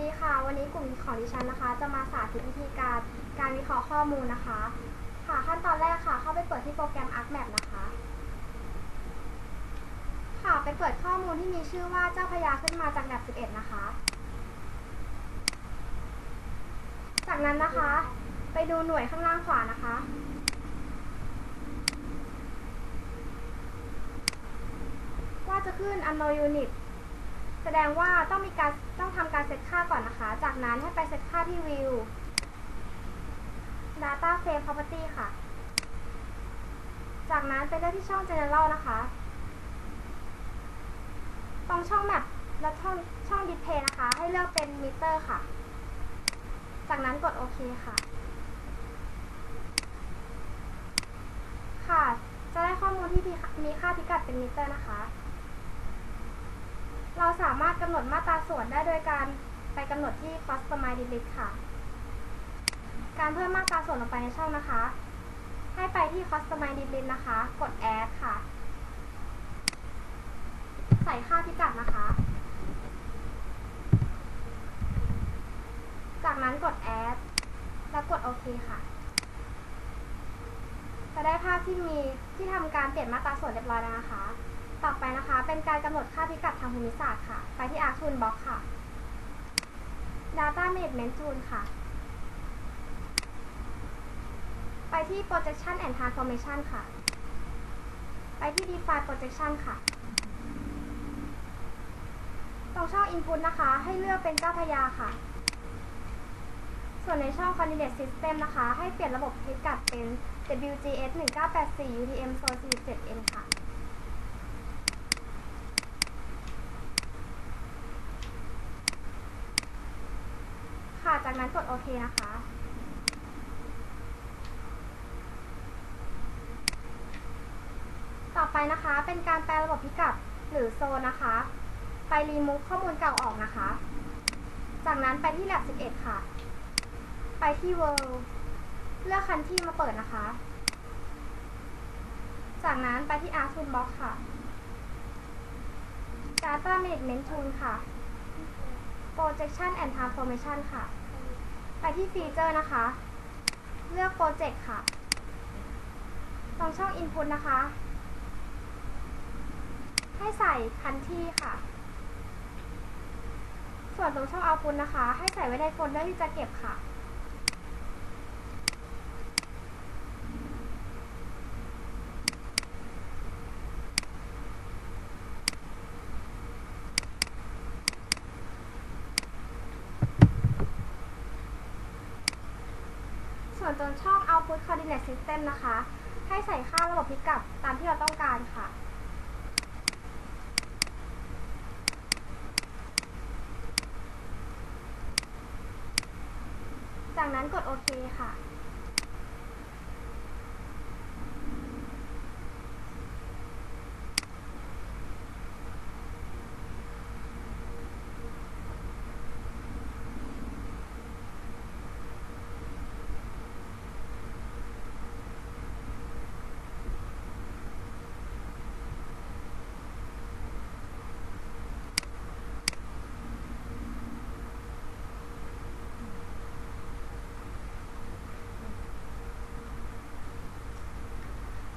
ดีค่ะ วันนี้กลุ่มของดิฉันนะคะ จะมาสาธิตวิธีการการวิเคราะห์ข้อมูลนะคะ ค่ะขั้นตอนแรกค่ะ เข้าไปเปิดที่โปรแกรม ArcMap นะคะ ค่ะไปเปิดข้อมูลที่มีชื่อว่าเจ้าพยาขึ้นมาจากแ a บ11 นะคะ จากนั้นนะคะ ไปดูหน่วยข้างล่างขวานะคะ ว่าจะขึ้น unknown unit แสดงว่าต้องมีการ ต้องทำการเซตค่าก่อนนะคะ จากนั้นให้ไปเซตค่าที่ view data frame property ค่ะ จากนั้นไปเลือกที่ช่อง general นะคะ ตรงช่อง map และช่องช่อง display นะคะ ให้เลือกเป็น meter ค่ะ จากนั้นกดโอเคค่ะ ค่ะ จะได้ข้อมูลที่มีค่าพิกัดเป็นมิเตอร์นะคะ เราสามารถกำหนดมาตราส่วนได้โดยการไปกำหนดที่ Customize Delete ค่ะ การเพิ่มมาตราส่วนลงไปในช่องนะคะ ให้ไปที่ Customize Delete นะคะ กด Add ค่ะ ใส่ค่าพิกัดนะคะ จากนั้นกด Add แล้วกดโอเคค่ะจะได้ภาพที่มีที่ทำการเปลี่ยนมาตราส่วนเรียบร้อยแล้วนะคะ ต่อไปนะคะ เป็นการกำหนดค่าพิกัดทางภูมิศาสตร์ค่ะ ไปที่ Arc Tool Box ค่ะ Data Management Tool ค่ะ ไปที่ Projection and Transformation ค่ะ ไปที่ Define Projection ค่ะ ตรงช่อง Input นะคะ ให้เลือกเป็นเจ้าพยาค่ะ ส่วนในช่อง Coordinate System นะคะ ให้เปลี่ยนระบบพิกัดเป็น WGS 1984 UTM 47N ค่ะ ค่ะ จา กนั้นกดโอเคนะคะ ต่อไปนะคะเป็นการแปลระบบพิกัดหรือโซนนะคะ ไปรีมูฟข้อมูลเก่าออกนะคะ จากนั้นไปที่ lab 11 ค่ะ ไปที่ world เลือกคันที่มาเปิดนะคะ จากนั้นไปที่ Art Toolbox ค่ะ Data Management Tool ค่ะ Projection and Transformation ค่ะ ไปที่ฟีเจอร์นะคะ เลือกโปรเจกต์ค่ะตรงช่อง Input นะคะ ให้ใส่คันที่ค่ะ ส่วนตรงช่อง Output นะคะ ให้ใส่ไว้ในโฟลเดอร์ที่จะเก็บค่ะ จนช่อง Output Coordinate System นะคะ ให้ใส่ค่าระบบพิกัดตามที่เราต้องการค่ะ จากนั้นกดโอเคค่ะ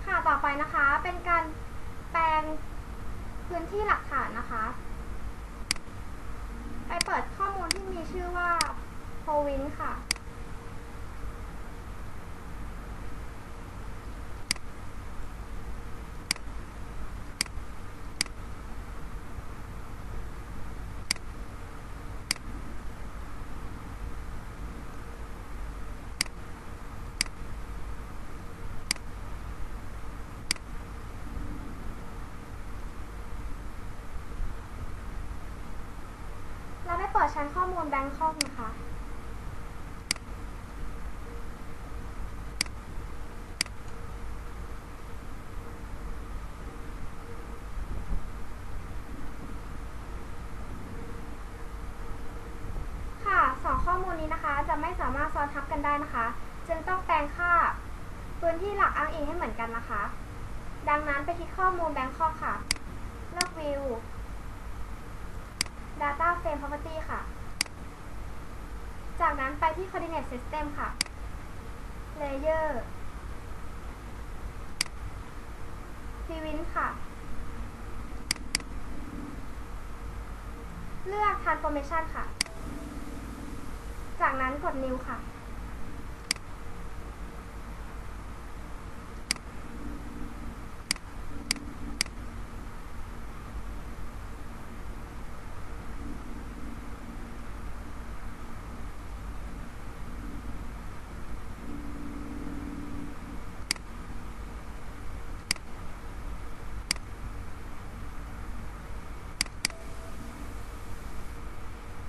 ค่ะ ต่ อยนะคะ เป็นการแปลงพื้นที่หลักฐานนะคะ ไปเปิดข้อมูลที่มีชื่อว่า p o w i n ค่ะ เราได้เปิดชั้นข้อมูลแบงคอกนะคะ ค่ะสองข้อมูลนี้นะคะจะไม่สามารถซ้อนทับกันได้นะคะ จึงต้องแปลงค่าพื้นที่หลักอ้างอิงให้เหมือนกันนะคะ ดังนั้นไปที่ข้อมูลแบงคอกค่ะ เลือก view data frame property ค่ะ จากนั้นไปที่ coordinate system ค่ะ layer prevent ค่ะ เลือก transformation ค่ะ จากนั้นกด new ค่ะ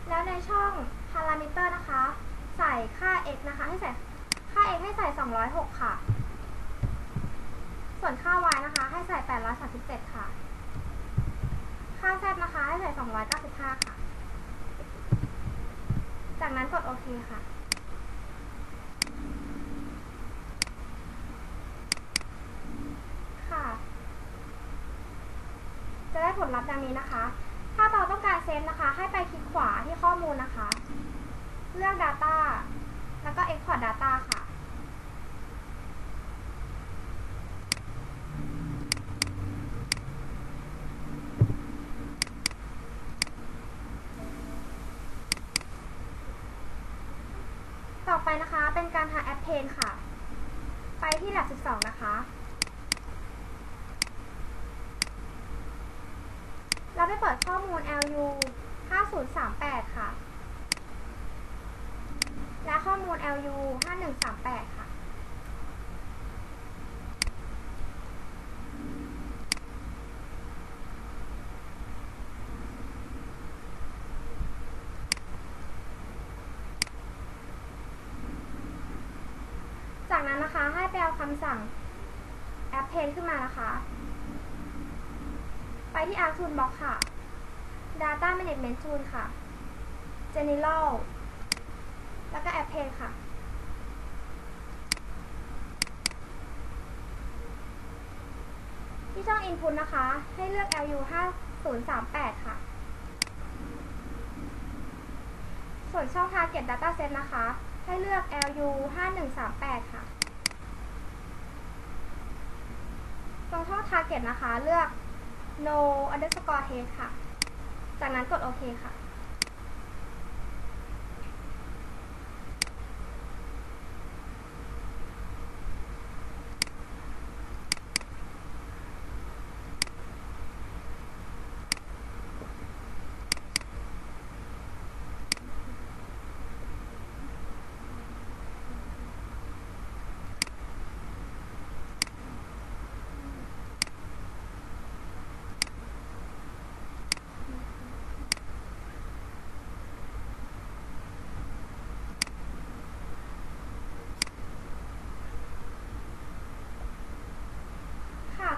แล้วในช่อง parameter นะคะ ใส่ค่า x นะคะ ให้ใส่ค่า x ให้ใส่ 206 ค่ะ ส่วนค่า y นะคะ ให้ใส่ 837 ค่ะ ค่า z นะคะ ให้ใส่ 295 ค่ะ จากนั้นกดโอเคค่ะค่ะจะได้ผลลัพธ์ดังนี้นะคะ ถ้าเราต้องการเซฟนะคะ ให้ไปคลิกขวาที่ข้อมูลนะคะ เลือก Data แล้วก็ Export Data ค่ะ ต่อไปนะคะเป็นการทำแอปเพนค่ะ ไปที่ Lab 12 นะคะเราไปเปิดข้อมูล LU 5038 ค่ะ และข้อมูล LU 5138 ค่ะ จากนั้นนะคะให้ไปเอาคำสั่งแอปเพนขึ้นมานะคะ ไปที่ Arc Toolbox ค่ะ Data Management Tool ค่ะ General แล้วก็ App Page ค่ะ ที่ช่อง Input นะคะ ให้เลือก LU 5038 ค่ะ ส่วนช่อง Target Data Set นะคะ ให้เลือก LU 5138 ค่ะ ตรงช่อง Target นะคะ เลือก no underscore test ค่ะ จากนั้นกดโอเคค่ะ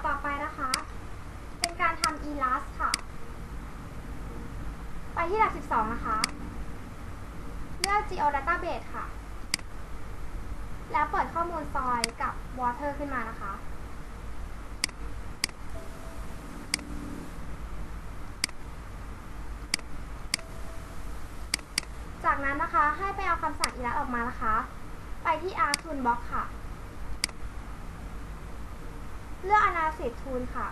ต่อไปนะคะ เป็นการทำ ELAST ค่ะ ไปที่หลัก 12 นะคะ เลือก Geo Database ค่ะ แล้วเปิดข้อมูลซอยกับ Water ขึ้นมานะคะ จากนั้นนะคะให้ไปเอาคำสั่ง ELAST ออกมานะคะ ไปที่ Arc Toolbox ค่ะ เลือก Analysis Tool ค่ะ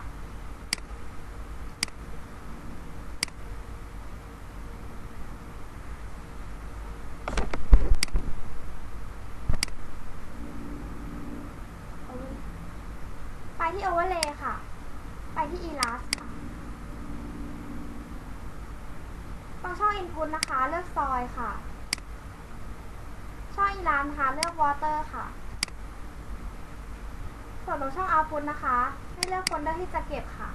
ไป ที่ Overlay ค่ะ ไปที่ Elast ค่ะตรงช่อง Input นะคะ เลือกซอยค่ะ ช่อง Elast นะคะ เลือก Water ค่ะ ส่วนตรงช่อง Output นะคะ ให้เลือกโฟลเดอร์ที่จะเก็บค่ะ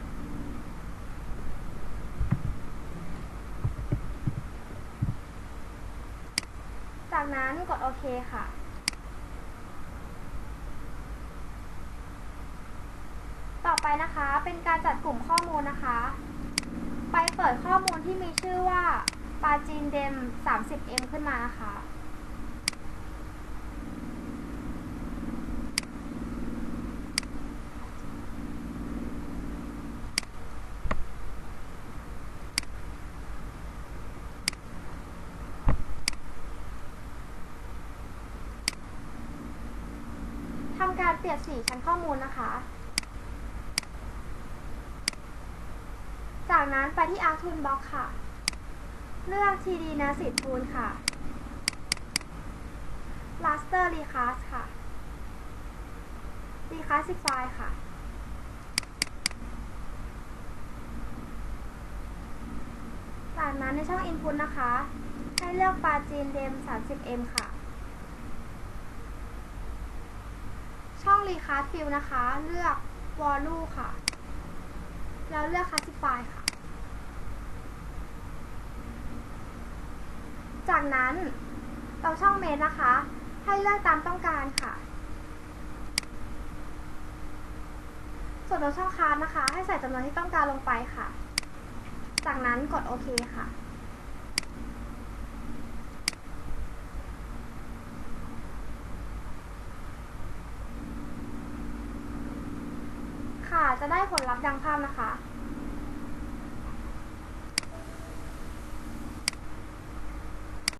จากนั้นกดโอเคค่ะ ไปนะคะ เป็นการจัดกลุ่มข้อมูลนะคะ ไปเปิดข้อมูลที่มีชื่อว่าปาจีนเดม 30M ขึ้นมานะคะ ทำการเปลี่ยนสีชั้นข้อมูลนะคะ นั้นไปที่อาร์ทูนบล็อกค่ะ เลือกทีดีนาสิทูลค่ะลาสเตอร์รีคาสค่ะรีคาสิฟายค่ะจากนั้นในช่องอินพุตนะคะ ให้เลือกปลาจีนเดม 30M ค่ะ ช่อง Recast Fill นะคะ เลือกวอลลูค่ะ แล้วเลือก Classify ค่ะ จากนั้นตรงช่องเมนนะคะ ให้เลือกตามต้องการค่ะ ส่วนตรงช่องคาร์ดนะคะ ให้ใส่จำนวนที่ต้องการลงไปค่ะ จากนั้นกดโอเคค่ะค่ะ จะได้ผลลัพธ์ดังภาพนะคะ